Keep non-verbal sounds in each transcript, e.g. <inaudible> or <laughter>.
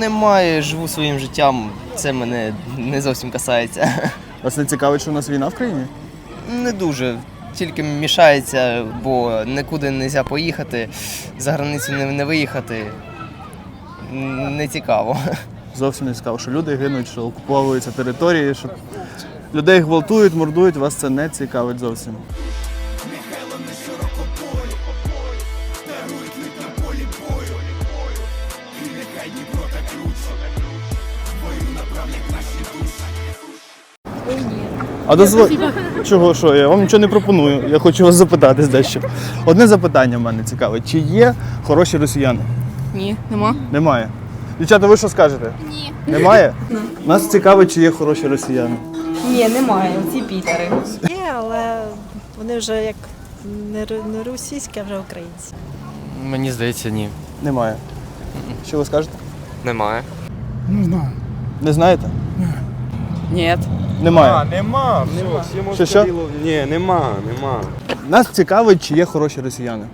Немає, живу своїм життям, це мене не зовсім касається. Вас не цікавить, що у нас війна в країні? Не дуже. Тільки мішається, бо нікуди не можна поїхати, за границю не, не виїхати. Не цікаво. Зовсім не цікаво, що люди гинуть, що окуповуються території, що людей гвалтують, мордують, вас це не цікавить зовсім. А дозволь... Чого що? Я вам нічого не пропоную. Я хочу вас запитати дещо. Одне запитання в мене цікавить. Чи є хороші росіяни? Ні, нема. Немає. Дівчата, ви що скажете? Ні. Немає? <laughs> Нас цікавить, чи є хороші росіяни. Ні, немає. Ці пітери. Є, але вони вже як не, не російські, а вже українці. Мені здається, ні. Немає. Що ви скажете? Немає. Не знаєте? Ні. Немає. нема, все, всі Що, що? Ні, нема, нема. Нас цікавить, чи є хороші росіяни.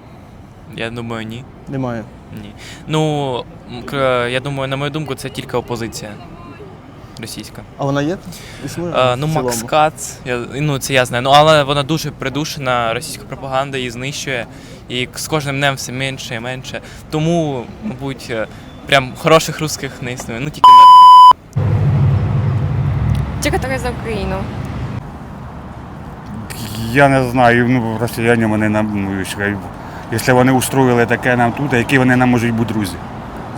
Я думаю, ні. Немає. Ні. Ну, м, к- я думаю, на мою думку, це тільки опозиція російська. А вона є? Існує? Е, ну, в цілому? Макс Кац, я, ну це я знаю. Ну, але вона дуже придушена російською пропагандою і знищує. І з кожним днем все менше і менше. Тому, мабуть, е, прям хороших русських не існує. Ну тільки на Ті, які за Україну. Я не знаю, ну росіяни вони нам, ну, що, якщо вони устроїли таке нам тут, а які вони нам можуть бути друзі?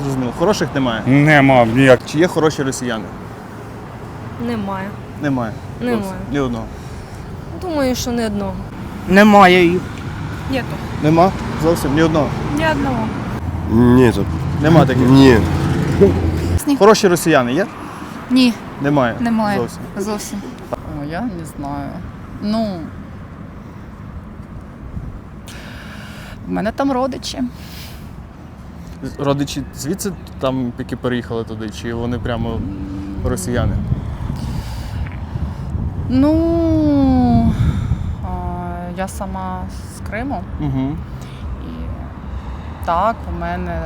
Зрозуміло. Хороших немає. Нема ніяк. Чи є хороші росіяни? Немає. Немає. Немає. Зовсім. Ні одного. Думаю, що не одного. Немає їх. Нема? Зовсім ні одного. Ні одного. Ні, тут. Нема таких. Ні. Хороші росіяни є? Ні, Немає. немає. Зовсім. Зовсім. О, я не знаю. Ну. У мене там родичі. Родичі звідси там які переїхали туди, чи вони прямо росіяни? Ну. А, я сама з Криму. Угу. І так, у мене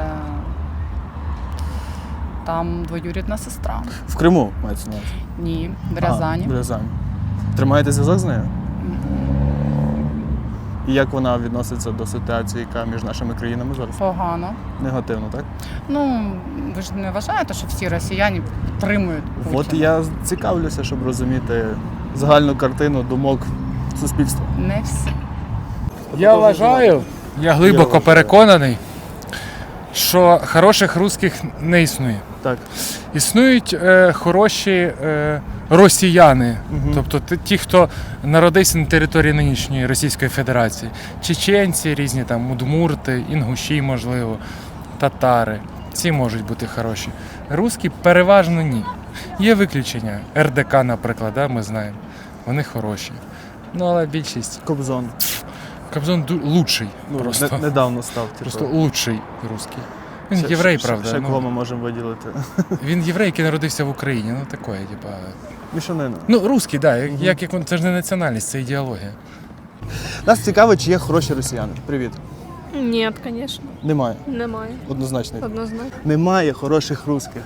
там двоюрідна сестра. В Криму мається на увазі? Ні, в Рязані. А, в Рязані. Тримаєте зв'язок з нею? І як вона відноситься до ситуації, яка між нашими країнами зараз? Погано. Негативно, так? Ну, ви ж не вважаєте, що всі росіяни підтримують Путіна? От я цікавлюся, щоб розуміти загальну картину думок суспільства. Не всі. Я вважаю, я глибоко переконаний, що хороших русських не існує. Так. Існують е, хороші е, росіяни, Мгм. тобто ті, хто народився на території нинішньої Російської Федерації. Чеченці, різні там удмурти, інгуші, можливо, татари. Ці можуть бути хороші. Русські переважно ні. Є виключення. РДК, наприклад, да, ми знаємо. Вони хороші. Ну, але більшість. Кобзон. Кобзон ду- лучший. Ну, просто. не- недавно став. Типу. Просто лучший русський. Він Ще- єврей, ще- правда. Ще ну, кого ми можемо виділити? <laughs> Він єврей, який народився в Україні. Ну такое, типа. Мішанина. Ну, русський, да, як, як, як це ж не національність, це ідеологія. Нас цікавить, чи є хороші росіяни. Привіт. Ні, звісно, Немає. немає. Однозначно. Однозначно. Немає хороших русських.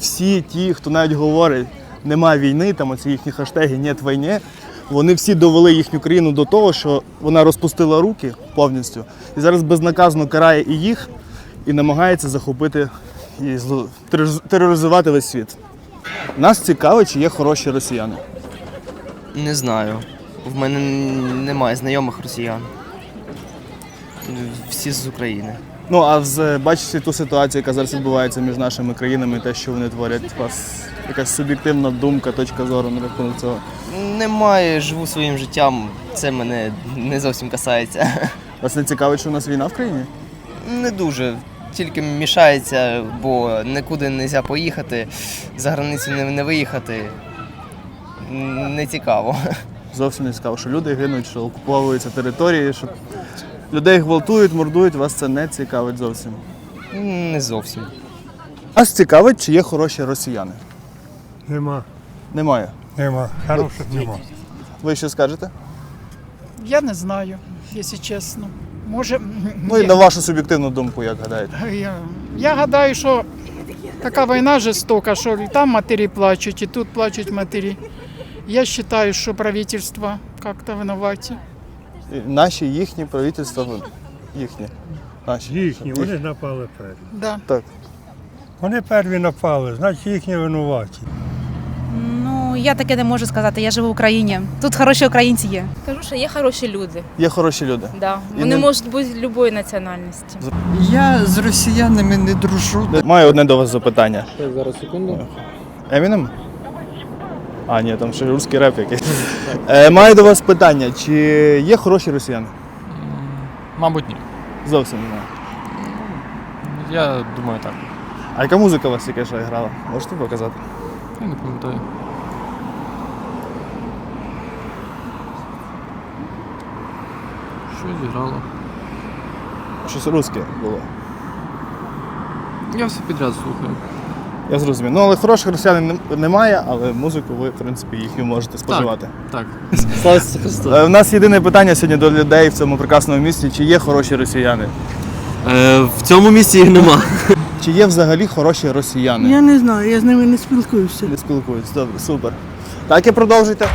Всі ті, хто навіть говорить, немає війни, там оці їхні хаштеги «Нет війни», вони всі довели їхню країну до того, що вона розпустила руки повністю і зараз безнаказано карає і їх, і намагається захопити і тероризувати весь світ. Нас цікавить, чи є хороші росіяни. Не знаю. В мене немає знайомих росіян. Всі з України. Ну а з бачите ту ситуацію, яка зараз відбувається між нашими країнами, те, що вони творять, у вас якась суб'єктивна думка, точка зору на рахунок цього. Немає, живу своїм життям, це мене не зовсім касається. <laughs> Вас не цікавить, що у нас війна в країні? Не дуже. Тільки мішається, бо нікуди не можна поїхати, за границю не, не виїхати. Не цікаво. <laughs> Зовсім не цікаво, що люди гинуть, що окуповуються території, що людей гвалтують, мордують, вас це не цікавить зовсім. Не зовсім. Нас цікавить, чи є хороші росіяни. Нема. Немає. Нема. Хороших нема. Ви що скажете? Я не знаю, якщо чесно. Може, Ну і на вашу суб'єктивну думку, як гадаєте? я, я гадаю, що Така війна жорстока, що і там матері плачуть, і тут плачуть матері. Я вважаю, що правительство як-то винуваті. І Наші, їхні правительства, їхні. Наші. Їхні, вони напали перві. Да. Так. Вони перві напали, значить їхні винуваті. Ну, я таке не можу сказати, я живу в Україні. Тут хороші українці є. Кажу, що є хороші люди. Є хороші люди. Да. І Вони не- можуть бути будь-якої національності. Я з росіянами не дружу. Маю одне до вас запитання. Зараз секунду. Емінем? А, ні, там ще русський реп якийсь. Е, маю до вас питання, чи є хороші росіяни? Мабуть, ні. Зовсім немає. Я думаю, так. А яка музика у вас яка що грала? Можете показати? Я не пам'ятаю. Що зіграло? Щось русське було. Я все підряд слухаю. Я зрозумів. Ну, але хороших росіян немає, але музику ви, в принципі, їхню можете споживати. Так. <laughs> Слава Ісусу Христу. Е, У нас єдине питання сьогодні до людей в цьому прекрасному місті: чи є хороші росіяни? Е, в цьому місці їх нема. <laughs> Чи є взагалі хороші росіяни? Я не знаю, я з ними не спілкуюся. Не спілкуються. Добре, супер. Так і продовжуйте.